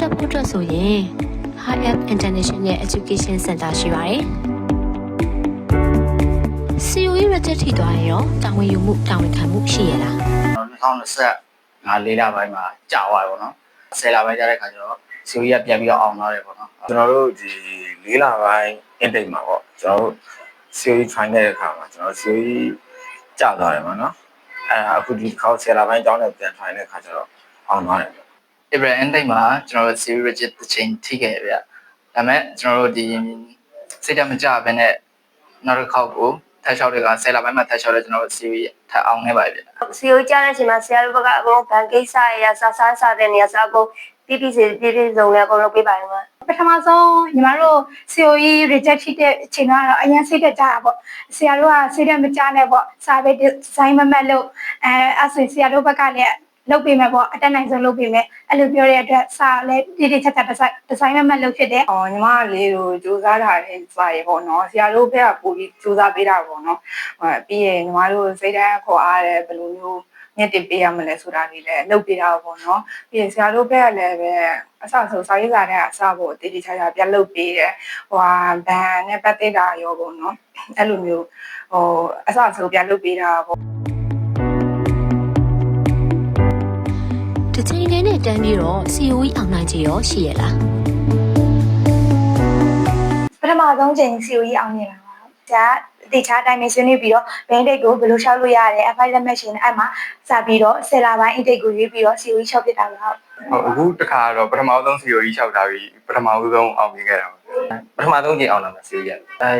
တက်ဖို့အတွက်ဆိုရင် High Up International Education Center ရှိပါတယ်။ COE reject ထိသွားရင်ရောတာဝန်ယူမှုတာဝန်ခံမှုရှိရလား2025လေးလပိုင်းမှာကြာသွားတယ်ပေါ့နော်10လပိုင်းကြာတဲ့ခါကျတော့စီယိုကြီးကပြန်ပြီးတော့အောင်သွားတယ်ပေါ့နော်ကျွန်တော်တို့ဒီ၄လပိုင်း intake မှာပေါ့ကျွန်တော်တို့ COE train တဲ့အခါမှာကျွန်တော် COE ကျသွားတယ်ပေါ့နော်အဲအခုဒီခေါက်10လပိုင်းကျောင်းနဲ့ပြန် train တဲ့အခါကျတော့အောင်သွားတယ် April end date မှာကျွန်တော်တို့ series rigid တစ်ချိန်ထိခဲ့ဗျ။ဒါပေမဲ့ကျွန်တော်တို့ဒီစိတ်ဓာတ်မကြဘဲနဲ့နောက်တစ်ခေါက်ကိုထပ်လျှောက်တဲ့က10လပိုင်းမှာထပ်လျှောက်တဲ့ကျွန်တော်တို့ series ထပ်အောင်ခဲ့ပါပြီဗျစီယိုကြားတဲ့အချိန်မှာဆရာတို့ဘက်ကအကုန်ဘန်ကိစ္စရဆာဆာဆာတဲ့နေရာစအကုန်ပြပြစီပြပြစုံလည်းအကုန်လုပ်ပေးပါရမှာပထမဆုံးညီမတို့ COE reject ဖြစ်တဲ့အချိန်ကတော့အရင်စိတ်တက်ကြတာပေါ့ဆရာတို့ကစိတ်တက်မကြနဲ့ပေါ့စာပေဒီဇိုင်းမမတ်လို့အဲအဲ့ဆိုရင်ဆရာတို့ဘက်ကလည်း လုပ်ပေးမယ်ပေါ့အတက်နိုင်ဆုံးလုပ်ပေးမယ်အဲ့လိုပြောတဲ့အတွက်စာလည်းတိတိကျကျဒီဇိုင်းဒီဇိုင်းမမတ်လုပ်ဖြစ်တယ်အော်ညီမလေးတို့စူးစမ်းထားတဲ့စာရေပေါ့နော်ဆရာတို့ဘက်ကပို့ပြီးစူးစမ်းပေးတာပေါ့နော်ဟိုပြီးရင်ညီမတို့စိတ်တိုင်းခေါ်အားတယ်ဘယ်လိုမျိုးမြင့်တင်ပေးရမလဲဆိုတာလေးလည်းလုပ်ပေးတာပေါ့နော်ပြီးရင်ဆရာတို့ဘက်ကလည်းပဲအစဆိုစာရေးစာတဲ့အစဖို့တည်တည်ချာချာပြလုပ်ပေးတယ်ဟိုဟာဘန်နဲ့ပတ်သက်တာရောပေါ့နော်အဲ့လိုမျိုးဟိုအစဆိုပြလုပ်ပေးတာပေါ့ တစ်ချိန်တည်းနဲ့တန်းပြီးတော့ COE အောင်နိုင်ခြေရောရှိရလားပထမဆုံးချိန် COE အောင်မြင်လာပါဆရာတေချာတိုင်းနဲ့ဆွေးနွေးပြီးတော့ main date ကိုဘယ်လိုလျှောက်လို့ရတယ် FI လက်မှတ်ရှင်အဲ့မှာစပြီးတော့ဆယ်လပိုင်း intake ကိုရွေးပြီးတော့ COE လျှောက်ဖြစ်တာပါဟုတ်ဟုတ်အခုတခါတော့ပထမဆုံး CEO ကြီးလျှောက်တာပြီးပထမဆုံးအောင်မြင်ခဲ့တာပါပထမဆုံးကြိမ်အောင်လာမှာ COE ရအဲ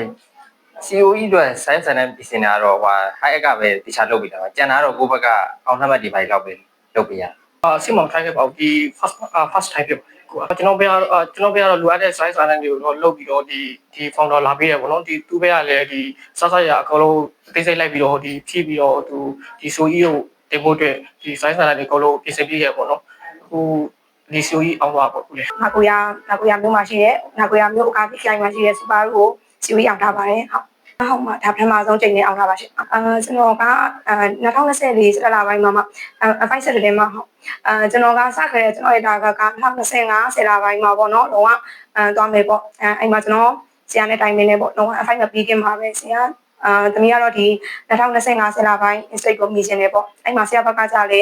COE အတွက် science and ပြင်ဆင်တာတော့ဟို high ကပဲတခြားလုပ်ပြီးတာပါကျန်တာတော့ကိုယ့်ဘက်ကအောင်နှမှတ်ဒီပိုင်းလောက်ပဲလုပ်ပေးရ အာစစ်မောင်ထိုင်ခဲ့ပါဘူးဒီ first first time ဖြစ်ပါတယ်ကိုကျွန်တော်ဘက်ကကျွန်တော်ဘက်ကလိုအပ်တဲ့ size စာတန်းတွေကိုတော့လုပ်ပြီးတော့ဒီဒီ founder လာပေးတယ်ပေါ့နော်ဒီသူ့ဘက်ကလည်းဒီစစရအကောင်လုံးသိစိတ်လိုက်ပြီးတော့ဒီဖြည့်ပြီးတော့သူဒီ SOE ကိုတင်ဖို့အတွက်ဒီ size စာတန်းတွေအကောင်လုံးပြင်ဆင်ပြီးခဲ့ပေါ့နော်ဟိုဒီ SOE အောင်သွားပေါ့ဦးလေနာကိုယာနာကိုယာမျိုးမှာရှိတဲ့နာကိုယာမျိုးအကားပြိုင်မှာရှိတဲ့စပါရိုကိုစီဝေးအောင်ထားပါတယ်ဟုတ် ဟုတ်မှာဒါပထမဆုံးချိန်နဲ့အောင်ထားပါရှင်အာကျွန်တော်ကအဲ2024စက်လာပိုင်းမှာမှအဖိုက်ဆက်တဲ့မှာဟုတ်အဲကျွန်တော်ကစခဲ့တဲ့ကျွန်တော်ရဲ့ဒါကက2025ဆယ်လာပိုင်းမှာပေါ့နော်တော့ကအဲသွားမယ်ပေါ့အဲအဲ့မှာကျွန်တော်ဆရာနဲ့တိုင်ပင်နေပေါ့တော့အဖိုက်မပြီးခင်မှာပဲဆရာအာတမီးကတော့ဒီ2025ဆယ်လာပိုင်း instate ကိုမြင်နေပေါ့အဲ့မှာဆရာဘက်ကကြလေ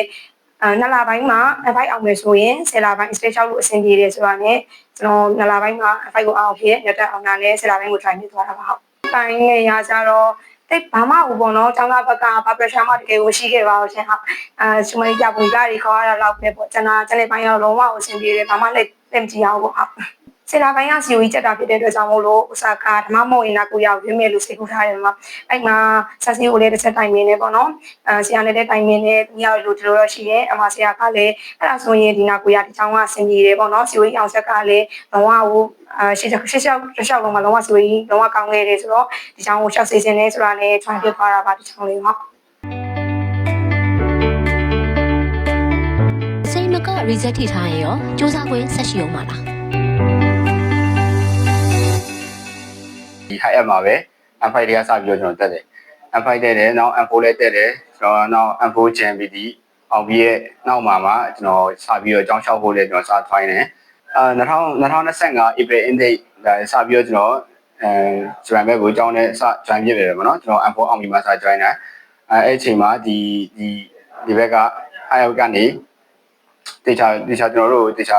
အဲနှစ်လပိုင်းမှာ F5 အောင်မယ်ဆိုရင်10လပိုင်း stage 6လို့အဆင်ပြေတယ်ဆိုတာနဲ့ကျွန်တော်နှစ်လပိုင်းမှာ F5 ကိုအောင်ဖြစ်ရတက်အောင်တာနဲ့10လပိုင်းကို try ဖြစ်သွားတာပါဟုတ်။ တိုင်းငယ်ရကြတော့တိတ်ဘာမှဘူးပေါ့နော်။ကျောင်းသားဘက်ကဘာ pressure မှတကယ်ကိုရှိခဲ့ပါဘူးရှင်ဟုတ်။အဲစမလေးကြပုံကြတွေခေါ်ရတာတော့ပဲပေါ့။ကျွန်တော်ကျွန်တော်ပိုင်းတော့လုံးဝအဆင်ပြေတယ်ဘာမှလည်းလက်မကြည့်အောင်ပေါ့ဟုတ်။ ဆယ်လာပိုင်းက COE ချက်တာဖြစ်တဲ့အတွက်ကြောင့်မို့လို့ဥစားကာဓမ္မမဟုတ်ရင်တော့ကိုရောက်ရင်းမဲ့လို့စိတ်ကူးထားတယ်မှာအဲ့မှာဆက်စီကိုလည်းတစ်ချက်တိုင်မင်းနေပေါ့နော်အဲဆရာနဲ့လည်းတိုင်မင်းနေညောက်လို့ဒီလိုတော့ရှိတယ်အမဆရာကလည်းအဲ့ဒါဆိုရင်ဒီနာကိုရဒီချောင်းကဆင်ပြေတယ်ပေါ့နော် COE အောင်ဆက်ကလည်းလုံးဝဟိုအဲရှေ့ရှေ့ရှေ့ရှေ့လုံးမှာလုံးဝ COE လုံးဝကောင်းခဲ့တယ်ဆိုတော့ဒီချောင်းကိုရှောက်စီစဉ်နေဆိုတာလည်း try ဖြစ်သွားတာပါဒီချောင်းလေးဟုတ်စိတ်မက reject ထိထားရင်ရောစူးစမ်းခွင့်ဆက်ရှိအောင်မလား ဒီ high up မှာပဲ M5 တွေကစပြီးတော့ကျွန်တော်တက်တယ် M5 တက်တယ်နောက် M4 လည်းတက်တယ်ကျွန်တော်နောက် M4 GMBD အောင်ပြီးရဲ့နောက်မှာမှကျွန်တော်စပြီးတော့အကြောင်းလျှောက်ဖို့လည်းကျွန်တော်စ try တယ်အာ2025 April intake ဒါစပြီးတော့ကျွန်တော်အဲ join ဘက်ကိုအကြောင်းနဲ့စ join ဖြစ်တယ်ပေါ့နော်ကျွန်တော် M4 အောင်ပြီးမှစ join တာအဲအဲ့အချိန်မှာဒီဒီဒီဘက်က high up ကနေတေချာတေချာကျွန်တော်တို့တေချာ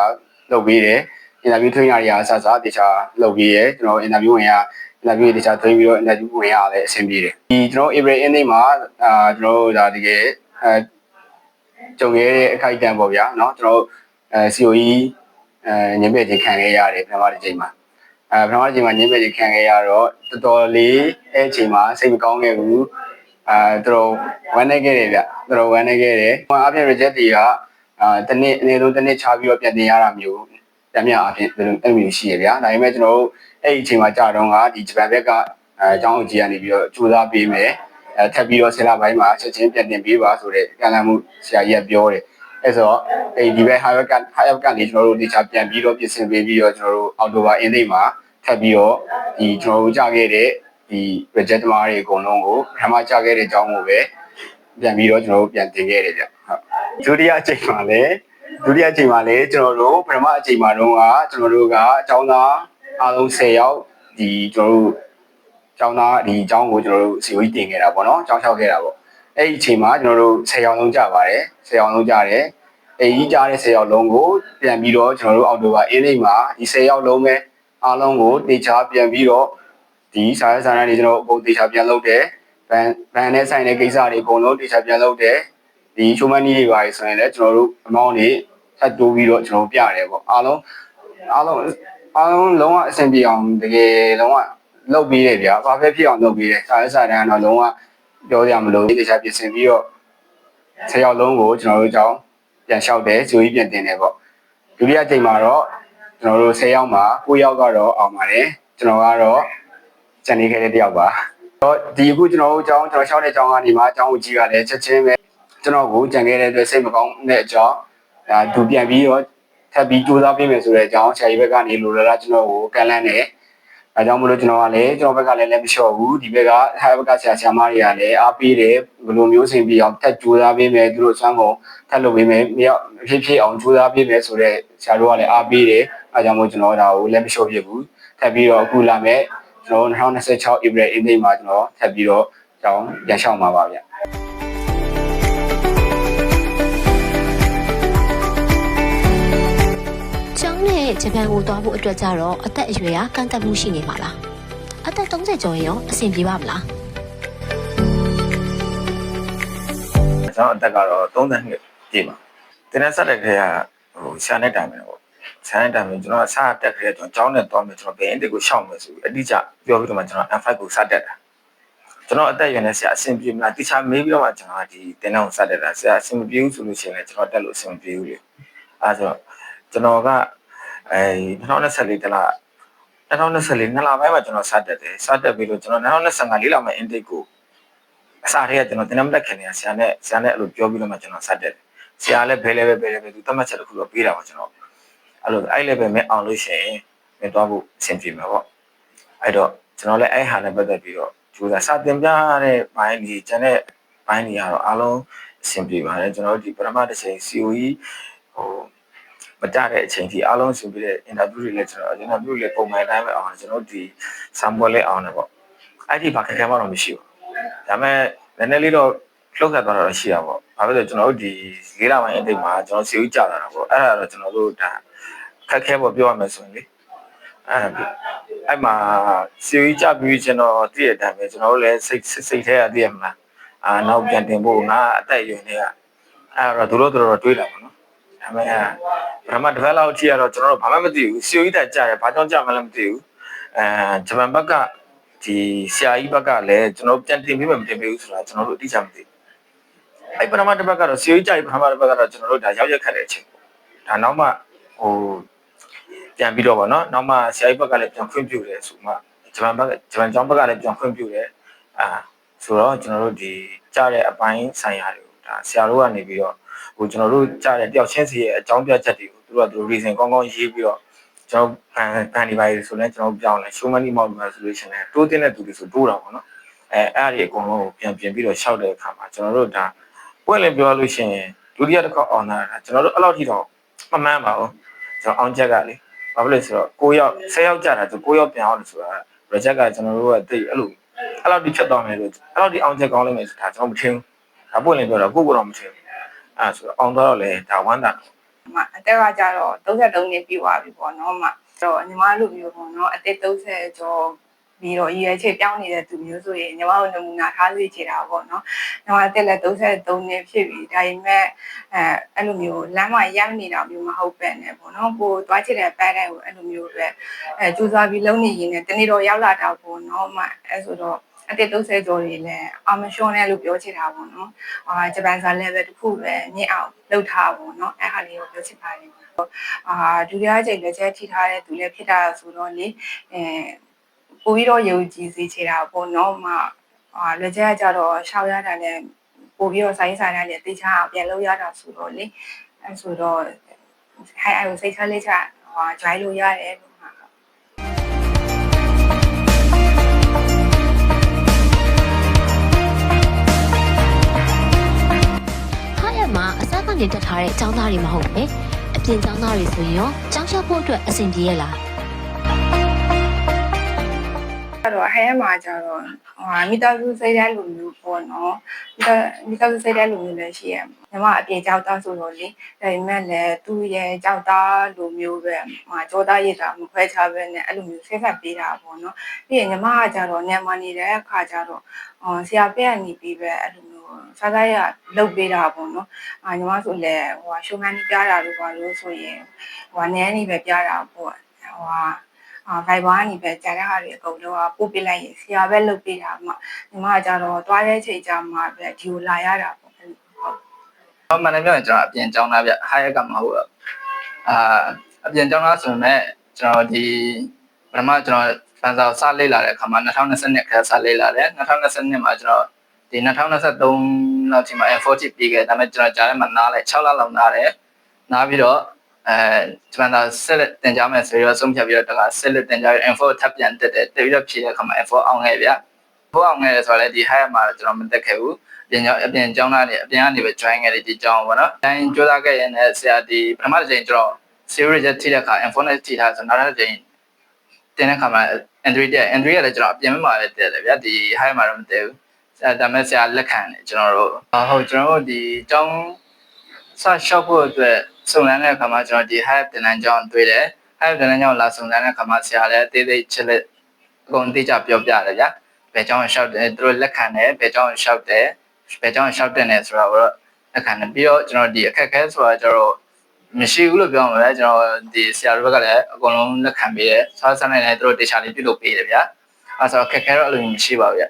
လုပ်ပြီးတယ် interview trainer တွေအားစစတေချာလုပ်ပြီးရဲကျွန်တော် interview ဝင်ရ interview တေချာtrain ပြီးတော့ interview ဝင်ရတယ်အဆင်ပြေတယ်ဒီကျွန်တော် April ending မှာအာကျွန်တော်တို့ဒါတကယ်အဲကြုံခဲ့တဲ့အခိုက်အတန့်ပေါ့ဗျာเนาะကျွန်တော်အဲ COE အဲညင်ပဲ့ခြင်းခံခဲ့ရတယ်ပထမတစ်ချိန်မှာအဲပထမတစ်ချိန်မှာညင်ပဲ့ခြင်းခံခဲ့ရတော့တော်တော်လေးအဲ့အချိန်မှာစိတ်မကောင်းခဲ့ဘူးအဲတော်တော်ဝမ်းနေခဲ့တယ်ဗျတော်တော်ဝမ်းနေခဲ့တယ်။အပြင် reject တွေကအာတနေ့အနည်းဆုံးတစ်နေ့ချပြီးတော့ပြန်တင်ရတာမျိုး တမ်းမြအပြင်ဘယ်လိုအဲ့လိုမျိုးရှိရဗျာဒါပေမဲ့ကျွန်တော်တို့အဲ့ဒီအချိန်မှာကြာတော့ကဒီဂျပန်ဘက်ကအဲအကြောင်းအကြီးကနေပြီးတော့စူးစမ်းပေးမယ်အဲထပ်ပြီးတော့ဆယ်လပိုင်းမှာချက်ချင်းပြန်တင်ပေးပါဆိုတဲ့ကံလမ်းမှုဆရာကြီးကပြောတယ်အဲ့ဆိုတော့အဲ့ဒီဘက် higher က higher ကနေကျွန်တော်တို့ဒီချာပြန်ပြီးတော့ပြင်ဆင်ပေးပြီးတော့ကျွန်တော်တို့အောက်တိုဘာအင်းသိမှာထပ်ပြီးတော့ဒီကျွန်တော်တို့ကြာခဲ့တဲ့ဒီ reject မားတွေအကုန်လုံးကိုပထမကြာခဲ့တဲ့အကြောင်းကိုပဲပြန်ပြီးတော့ကျွန်တော်တို့ပြန်တင်ခဲ့တယ်ဗျဟုတ်ဒုတိယအချိန်မှာလည်း ဒုတိယအချိန်မှာလည်းကျွန်တော်တို့ပထမအချိန်မှာတော့ကကျွန်တော်တို့ကအကြောင်းသားအားလုံး10ယောက်ဒီကျွန်တော်တို့အကြောင်းသားဒီအကြောင်းကိုကျွန်တော်တို့စီဝီတင်ခဲ့တာပေါ့နော်အကြောင်းလျှောက်ခဲ့တာပေါ့အဲ့ဒီအချိန်မှာကျွန်တော်တို့10ယောက်လုံးကြပါတယ်10ယောက်လုံးကြတယ်အဲ့ဒီကြားတဲ့10ယောက်လုံးကိုပြန်ပြီးတော့ကျွန်တော်တို့အောက်တိုဘာအင်းလေးမှာဒီ10ယောက်လုံးပဲအားလုံးကိုတေချာပြန်ပြီးတော့ဒီစာရေးစာတမ်းတွေကျွန်တော်တို့အကုန်တေချာပြန်လုပ်တယ်ဘန်ဘန်နဲ့ဆိုင်တဲ့ကိစ္စတွေအကုန်လုံးတေချာပြန်လုပ်တယ် ဒီချိုမနီတွေပါဆိုရင်လည်းကျွန်တော်တို့အမောင်းတွေထပ်တိုးပြီးတော့ကျွန်တော်ပြရတယ်ပေါ့အားလုံးအားလုံးအားလုံးလုံးဝအဆင်ပြေအောင်တကယ်လုံးဝလုပ်ပြီးတယ်ဗျာဘာပဲဖြစ်အောင်လုပ်ပြီးတယ်စာရေးစာတန်းကတော့လုံးဝပြောရမလို့တခြားပြင်ဆင်ပြီးတော့ဆယ်ယောက်လုံးကိုကျွန်တော်တို့ကြောင်းပြန်လျှောက်တယ်ဇိုကြီးပြန်တင်တယ်ပေါ့ဒုတိယချိန်မှာတော့ကျွန်တော်တို့10ယောက်မှာ9ယောက်ကတော့အောင်ပါတယ်ကျွန်တော်ကတော့ကျန်နေခဲ့တဲ့တယောက်ပါတော့ဒီအခုကျွန်တော်တို့ကြောင်းကျွန်တော်လျှောက်တဲ့ကြောင်းကနေမှအကြောင်းကြီးကလည်းချက်ချင်းပဲ ကျွန်တော်ကိုကြံခဲ့တဲ့အတွက်စိတ်မကောင်းတဲ့အကြောင်းဒါသူပြန်ပြီးတော့ထပ်ပြီးကြိုးစားပေးမယ်ဆိုတဲ့အကြောင်းဆရာကြီးဘက်ကနေလိုလာကျွန်တော်ကိုကန်လန်းတယ်အဲကြောင့်မလို့ကျွန်တော်ကလည်းကျွန်တော်ဘက်ကလည်းလည်းမလျှော့ဘူးဒီဘက်ကဟာဘက်ကဆရာဆရာမတွေကလည်းအားပေးတယ်ဘယ်လိုမျိုးစင်ပြီးအောင်ထပ်ကြိုးစားပေးမယ်သူတို့ဆွမ်းကုန်ထပ်လုပ်ပေးမယ်မြောက်ဖြစ်ဖြစ်အောင်ကြိုးစားပေးမယ်ဆိုတော့ဆရာတို့ကလည်းအားပေးတယ်အဲကြောင့်မို့ကျွန်တော်ဒါကိုလည်းမလျှော့ဖြစ်ဘူးထပ်ပြီးတော့အခုလာမယ်ကျွန်တော်2026 April အင်းသိမှာကျွန်တော်ထပ်ပြီးတော့ကြောင်းပြန်လျှောက်မှာပါဗျ ကျောင်းနဲ့ဂျပန်ကိုသွားဖို့အတွက်ကြတော့အသက်အရွယ်ကကန့်သက်မှုရှိနေမှာလားအသက်30ကျော်ရင်ရောအဆင်ပြေပါမလားကျွန်တော်အသက်ကတော့30နှစ်ပြည့်ပါတင်းနဲ့ဆက်တဲ့ခေတ်ကဟိုရှာနဲ့တိုင်မယ်ပေါ့ရှာနဲ့တိုင်မယ်ကျွန်တော်ကစတက်ခဲ့တဲ့ကျွန်တော်ကျောင်းနဲ့သွားမယ်ကျွန်တော်ဘယ်အင်းတစ်ကိုရှောက်မယ်ဆိုပြီးအတိအကျပြောပြီးတော့မှကျွန်တော် N5 ကိုစတက်တာကျွန်တော်အသက်အရွယ်နဲ့ဆရာအဆင်ပြေမလားတိချာမေးပြီးတော့မှကျွန်တော်ကဒီတင်းနဲ့ကိုစတက်တာဆရာအဆင်မပြေဘူးဆိုလို့ရှိရင်လည်းကျွန်တော်တက်လို့အဆင်မပြေဘူးလေအဲဆိုတော့ကျွန်တော်က အဲ2024တလား2024နှစ်လပိုင်းမှာကျွန်တော်စတက်တယ်စတက်ပြီးလို့ကျွန်တော်2025လေးလမှာ intake ကိုအစားတည်းကကျွန်တော်တင်နမတက်ခင်နေဆရာနဲ့ဆရာနဲ့အဲ့လိုပြောပြီးတော့မှကျွန်တော်စတက်တယ်ဆရာလည်းဘယ် level ဘယ် level သူသတ်မှတ်ချက်တစ်ခုတော့ပေးတာပါကျွန်တော်အဲ့လိုအဲ့ level မဲ့အောင်လို့ရှိရင်မင်းသွားဖို့အဆင်ပြေမှာပေါ့အဲ့တော့ကျွန်တော်လည်းအဲ့ဟာနဲ့ပတ်သက်ပြီးတော့ကြိုးစားစတင်ပြတဲ့ဘိုင်းကြီးကျန်တဲ့ဘိုင်းကြီးကတော့အားလုံးအဆင်ပြေပါတယ်ကျွန်တော်တို့ဒီပထမတစ်ချိန် COE ဟို မကြတဲ့အချိန်ကြီးအားလုံးဆင်ပြေတဲ့ interview တွေလည်းကျွန်တော် interview တွေလည်းပုံမှန်တိုင်းပဲအောင်ကျွန်တော်တို့ဒီ sample လေးအောင်တယ်ပေါ့အဲ့ဒီဘာခက်ခဲမှတော့မရှိဘူးဒါပေမဲ့နည်းနည်းလေးတော့လှုပ်ခတ်သွားတာတော့ရှိတာပေါ့ဘာဖြစ်လို့ကျွန်တော်တို့ဒီလေးလပိုင်းအတိတ်မှာကျွန်တော် COE ကြာလာတာပေါ့အဲ့ဒါတော့ကျွန်တော်တို့ဒါခက်ခဲပေါ့ပြောရမယ်ဆိုရင်လေအဲ့ဒါအဲ့မှာ COE ကြပြီးကျွန်တော်တည့်ရတဲ့အတိုင်းပဲကျွန်တော်တို့လည်းစိတ်စိတ်ထဲရတည့်ရမလားအာနောက်ပြန်တင်ဖို့ငါအသက်အရွယ်တွေကအဲ့တော့တို့တို့တို့တွေးလာပါတော့ ဒါပေမဲ့ပထမတစ်ဖက်လောက်ထိရတော့ကျွန်တော်တို့ဘာမှမသိဘူး COE တက်ကြတယ်ဘာကြောင့်ကြမှလည်းမသိဘူးအဲဂျပန်ဘက်ကဒီဆရာကြီးဘက်ကလည်းကျွန်တော်ပြန်တင်ပေးမှမတင်ပေးဘူးဆိုတာကျွန်တော်တို့အတိအကျမသိဘူးအဲ့ပထမတစ်ပတ်ကတော့ COE ကြပြီးပထမတစ်ပတ်ကတော့ကျွန်တော်တို့ဒါရောက်ရက်ခတ်တဲ့အချိန်ပေါ့ဒါနောက်မှဟိုပြန်ပြီးတော့ဗောနော်နောက်မှဆရာကြီးဘက်ကလည်းပြန်ခွင့်ပြုတယ်ဆိုမှဂျပန်ဘက်ကဂျပန်ကျောင်းဘက်ကလည်းပြန်ခွင့်ပြုတယ်အာဆိုတော့ကျွန်တော်တို့ဒီကြားတဲ့အပိုင်းဆိုင်ရာတွေကိုဒါဆရာတို့ကနေပြီးတော့ ဟိုကျွန်တော်တို့ကြားတဲ့တယောက်ချင်းစီရဲ့အကြောင်းပြချက်တွေကိုသူတို့ကသူတို့ reason ကောင်းကောင်းရေးပြီးတော့ကျွန်တော်ဗန်ဗန်ဒီပါရီဆိုလည်းကျွန်တော်ပြောင်းလဲ show money model ဆိုလို့ရှိရင်တိုးတင်တဲ့သူတွေဆိုတိုးတာပေါ့နော်အဲအဲ့ဒီအကုန်လုံးကိုပြန်ပြင်ပြီးတော့ရှောက်တဲ့အခါမှာကျွန်တော်တို့ဒါပွင့်လင်းပြောလို့ရှိရင်ဒုတိယတစ်ခေါက်အောင်လာတာကျွန်တော်တို့အဲ့လောက်ထိတော့မမှန်းပါဘူးကျွန်တော်အောင်ချက်ကလေဘာဖြစ်လဲဆိုတော့9ယောက်10ယောက်ကြာတာဆို9ယောက်ပြန်အောင်လို့ဆိုတာ reject ကကျွန်တော်တို့ကတိတ်အဲ့လိုအဲ့လောက်ထိဖြတ်သွားမယ်လို့အဲ့လောက်ထိအောင်ချက်ကောင်းလိမ့်မယ်ဆိုတာကျွန်တော်မထင်ဘူးဒါပွင့်လင်းပြောတော့ကိုယ့်ကိုယ်တော့မထင်ဘူး အဲ့ဆိုတော့အောင်တော့လေဒါဝမ်းသာတယ်မအတက်ကကြတော့33နှစ်ပြည့်သွားပြီပေါ့နော်မတော့ညီမတို့မျိုးပေါ့နော်အသက်30ကျော် ပြီးတော့ရည်ရွယ်ချက်ပြောင်းနေတဲ့သူမျိုးဆိုရင်ညီမတို့နမူနာထားစီချတာပေါ့နော်ညီမအသက်လည်း33နှစ်ဖြစ်ပြီဒါပေမဲ့အဲအဲ့လိုမျိုးလမ်းမရောက်နေတာမျိုးမဟုတ်ပဲနဲ့ပေါ့နော်ကိုသွားချစ်တဲ့ပန်းတိုင်းကိုအဲ့လိုမျိုးပဲအဲစူးစမ်းပြီးလုံးနေရင်လည်းတနေ့တော့ရောက်လာတာပေါ့နော်မအဲဆိုတော့အသက်30ကျော်တွေလည်းအာမရှွန်နဲ့လို့ပြောချင်တာပေါ့နော်။အာဂျပန်စာ level တစ်ခုပဲမြင့်အောင်လုပ်ထားပေါ့နော်။အဲ့ဟာလေးကိုပြောချင်ပါတယ်။အာဒုတိယကြိမ်လက်ချက်ထိထားတဲ့သူလည်းဖြစ်တာဆိုတော့လေအဲ ပိုပြီးတော့ယုံကြည်စေချင်တာပေါ့နော်။မအာလက်ချက်ကကြတော့ရှောက်ရတာလည်းပိုပြီးတော့ဆိုင်ဆိုင်နဲ့တေချာအောင်ပြန်လုပ်ရတာဆိုတော့လေအဲဆိုတော့ဟိုအဲကိုစိတ်ချလေးချဟို join လို့ရတယ်လို့မှာ ဟာရက်မှာအစက ကနေတက်ထားတဲ့ចောင်းသားတွေမဟုတ်ပဲအပြင်ចောင်းသားတွေဆိုရင်ရောចောင်းလျှောက်ဖို့အတွက်အဆင်ပြေရလား တော့ဟဲမှာကျတော့ဟိုမိသားစုစိတ်တဲ့လူမျိုးပေါ့နော်မိသားမိသားစုစိတ်တဲ့လူမျိုးလည်းရှိရညီမအပြင်ကြောက်သားဆိုတော့လေဒါပေမဲ့လည်းသူ့ရဲ့ကြောက်သားလူမျိုးပဲဟိုကြောသားရည်တာမခွဲခြားပဲနဲ့အဲ့လိုမျိုးဆက်ဆက်ပေးတာပေါ့နော်ပြီးရင်ညီမကကျတော့နေမနေတဲ့အခါကျတော့အော်ဆရာပြက်နေပြီးပဲအဲ့လိုမျိုးစားစားရလုတ်ပေးတာပေါ့နော်အာညီမဆိုလည်းဟိုရှုံးမန်းပြတာလို့ပါလို့ဆိုရင်ဟိုနန်းနေပဲပြတာပေါ့ဟိုအာ Viber ကနေပဲကြာတဲ့ဟာတွေအကုန်လုံးကပို့ပေးလိုက်ရင်ဆရာပဲလုပ်ပေးတာမှညီမကကြတော့သွားတဲ့ချိန်ကျမှပဲဒီကိုလာရတာပေါ့ဟုတ်ဟောမှန်တယ်ပြောရင်ကျွန်တော်အပြင်ကျောင်းသားဗျဟာရက်ကမဟုတ်ဘူးအာအပြင်ကျောင်းသားဆိုပေမဲ့ကျွန်တော်ဒီပထမကျွန်တော်ဖန်စာကိုစလေ့လာတဲ့အခါမှာ2020ခါစလေ့လာတယ်2020မှာကျွန်တော်ဒီ2023လောက်ချိန်မှာ F40 ပြီးခဲ့ဒါပေမဲ့ကျွန်တော်ကြားထဲမှာနားလိုက်6လလောက်နားတယ်နားပြီးတော့ အဲကျွန်တော်ဆက်လက်တင်ကြမယ်ဆိုတော့ဆုံးဖြတ်ပြီးတော့တကဆက်လက်တင်ကြပြီး F4 ထပ်ပြန်တက်တယ်တက်ပြီးတော့ဖြည့်တဲ့အခါမှာ F4 အောင်ခဲ့ဗျဖို့အောင်ခဲ့တယ်ဆိုတော့လည်းဒီ high မှာကျွန်တော်မတက်ခဲ့ဘူးအပြင်ကျောင်းအပြင်ကျောင်းသားတွေအပြင်ကနေပဲ join ခဲ့တယ်ဒီကျောင်းပေါ့နော်။တိုင်းကြိုးစားခဲ့ရင်လည်းဆရာဒီပထမတစ်ချိန်ကျွန်တော် series ထိတဲ့အခါ information ထိထားဆိုနောက်တစ်ချိန်တင်တဲ့အခါမှာ Android တဲ့ Android ကလည်းကျွန်တော်အပြင်မှာလည်းတက်တယ်ဗျာဒီ high မှာတော့မတက်ဘူး။အဲဒါမဲ့ဆရာလက်ခံတယ်ကျွန်တော်တို့ဟုတ်ကျွန်တော်တို့ဒီကျောင်း စရှော့ဖို့အတွက်စုံစမ်းတဲ့အခါမှာကျွန်တော်ဒီ high တင်တန်းကျောင်းတွေ့တယ်။ high တင်တန်းကျောင်းလာစုံစမ်းတဲ့အခါမှာဆရာလည်းအသေးသေးချက်လက်အကုန်သိကြပြောပြတယ်ဗျာ။ဘယ်ကြောင်းရှောက်တယ်သူတို့လက်ခံတယ်ဘယ်ကြောင်းရှောက်တယ်ဘယ်ကြောင်းရှောက်တယ်လဲဆိုတော့လက်ခံတယ်ပြီးတော့ကျွန်တော်ဒီအခက်အခဲဆိုတာကျတော့မရှိဘူးလို့ပြောမှာပဲကျွန်တော်ဒီဆရာတို့ဘက်ကလည်းအကုန်လုံးလက်ခံပေးတယ်စားစားနိုင်တယ်သူတို့တေချာလေးပြုလုပ်ပေးတယ်ဗျာအဲဆိုတော့အခက်အခဲတော့အဲ့လိုမရှိပါဘူးဗျ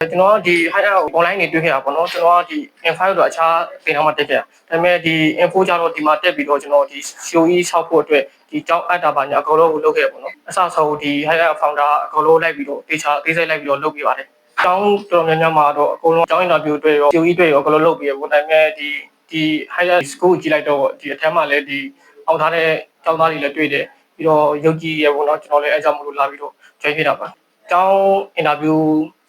ကျွန်တော်ကဒီ high out online နေတွေ့ခဲ့တာပေါ့နော်ကျွန်တော်ကဒီ info တော့အခြားပင်အောင်မှာတက်ခဲ့တာဒါပေမဲ့ဒီ info ကြတော့ဒီမှာတက်ပြီးတော့ကျွန်တော်ဒီ COE ဆောက်ဖို့အတွက်ဒီကြောင်းအပ်တာပါညာအကုန်လုံးကိုလုပ်ခဲ့ပေါ့နော်အစဆုံးဒီ high out founder အကုန်လုံးလိုက်ပြီးတော့တေချာသေးစိတ်လိုက်ပြီးတော့လုပ်ပြပါတယ်ကျောင်းတော်များများမှာတော့အကုန်လုံးကျောင်း interview တွေရော COE တွေရောအကုန်လုံးလုပ်ပြီးရပေါ့ဒါပေမဲ့ဒီဒီ high out school ကိုကြည့်လိုက်တော့ဒီအထက်မှာလည်းဒီအောင်ထားတဲ့ကျောင်းသားတွေလည်းတွေ့တယ်ပြီးတော့ရုပ်ကြီးရပေါ့နော်ကျွန်တော်လည်းအဲကြောင့်မလို့လာပြီးတော့ join ဖြစ်တာပါကျောင်း interview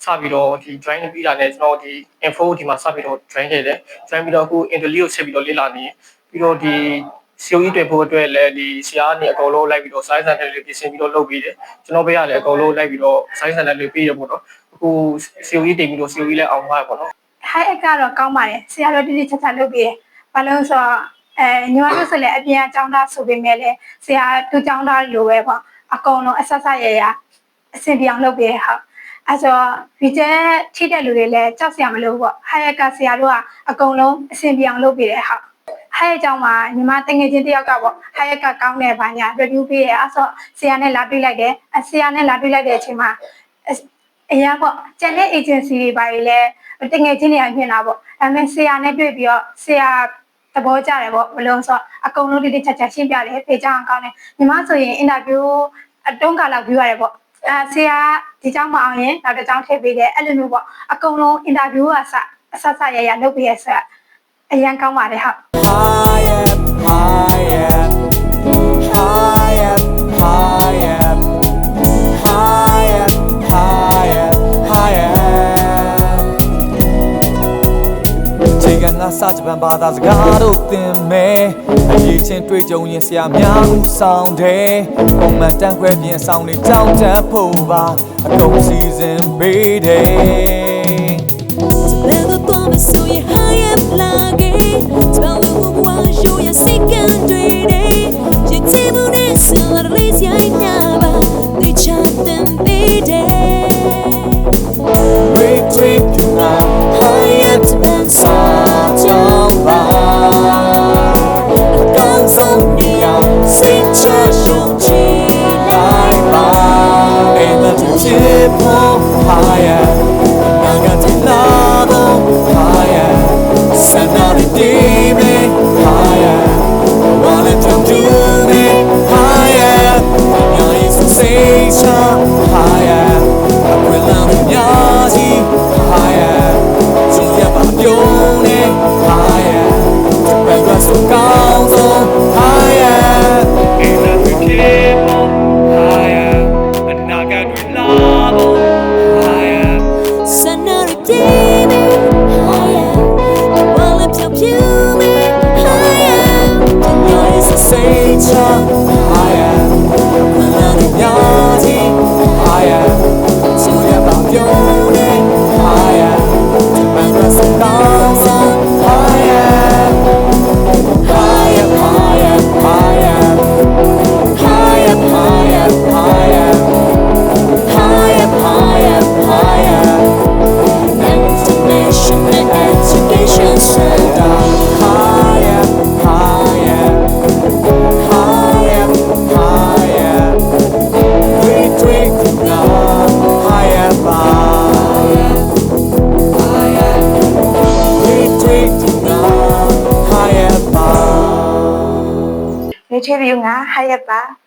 စပြီးတော့ဒီ join ပြီးတာနဲ့ကျွန်တော်ဒီ info ဒီမှာစပြီးတော့ join ခဲ့တယ် join ပြီးတော့အခု interview ကိုဆက်ပြီးတော့လေ့လာနေပြီးတော့ဒီ COE တွေဖို့အတွက်လည်းဒီဆရာကနေအကုန်လုံးလိုက်ပြီးတော့ size center တွေပြင်ဆင်ပြီးတော့လုပ်ပြီးတယ်ကျွန်တော်ဘေးကလည်းအကုန်လုံးလိုက်ပြီးတော့ size center တွေပြီးရပေါ့နော်အခု COE တင်ပြီးတော့ COE လည်းအောင်သွားရပေါ့နော် high egg ကတော့ကောင်းပါတယ်ဆရာတော်တိတိကျကျလုပ်ပြီးတယ်ဘာလို့လဲဆိုတော့အဲညီမတို့ဆိုလည်းအပြင်အကြောင်းသားဆိုပေမဲ့လည်းဆရာတူကြောင်းသားလိုပဲပေါ့အကုန်လုံးအဆက်ဆက်ရရအဆင်ပြေအောင်လုပ်ပြီးတယ်ဟုတ် အဲဆိုဗီဂျက်ထိတဲ့လူတွေလည်းကြောက်စရာမလိုဘူးပေါ့ high egg ကဆရာတို့ကအကုန်လုံးအဆင်ပြေအောင်လုပ်ပြီးတယ်ဟုတ်ဟဲ့အကြောင်းမှာညီမတငယ်ချင်းတယောက်ကပေါ့ဟဲ့ကကောင်းတယ်ဘာညာ review ပေးတယ်အဲ့ဆိုဆရာနဲ့လာတွေ့လိုက်တယ်အဆရာနဲ့လာတွေ့လိုက်တဲ့အချိန်မှာအရာပေါ့ကျန်တဲ့ agency တွေဘာတွေလဲတငယ်ချင်းတွေကညွှန်တာပေါ့ဒါပေမဲ့ဆရာနဲ့တွေ့ပြီးတော့ဆရာသဘောကျတယ်ပေါ့ဘလုံးဆိုအကုန်လုံးတိတိကျကျရှင်းပြတယ်ဖေချအောင်ကောင်းတယ်ညီမဆိုရင် interview အတုံးကလောက်ပြီးရတယ်ပေါ့ အဲဆရာဒီကြောင်းမအောင်ရင်နောက်တစ်ကြောင်းထည့်ပေးတယ်အဲ့လိုမျိုးပေါ့အကုန်လုံး interview ကစအဆက်ဆက်ရရလုပ်ပြီးရဆက်အရန်ကောင်းပါတယ်ဟုတ် higher, higher, higher, higher, higher, higher, higher. စာချပန်ဘာသာစကားတို့သင်မယ်အရေးချင်းတွေ့ကြုံရင်ဆရာများဦးဆောင်တယ်ပုံမှန်တန်းခွဲမြင်ဆောင်နေတောင်းတဖို့ပါအကုန်စီစဉ်ပေးတယ် Luego tome suya high plage Spell with one show ya secondary day kaya ba?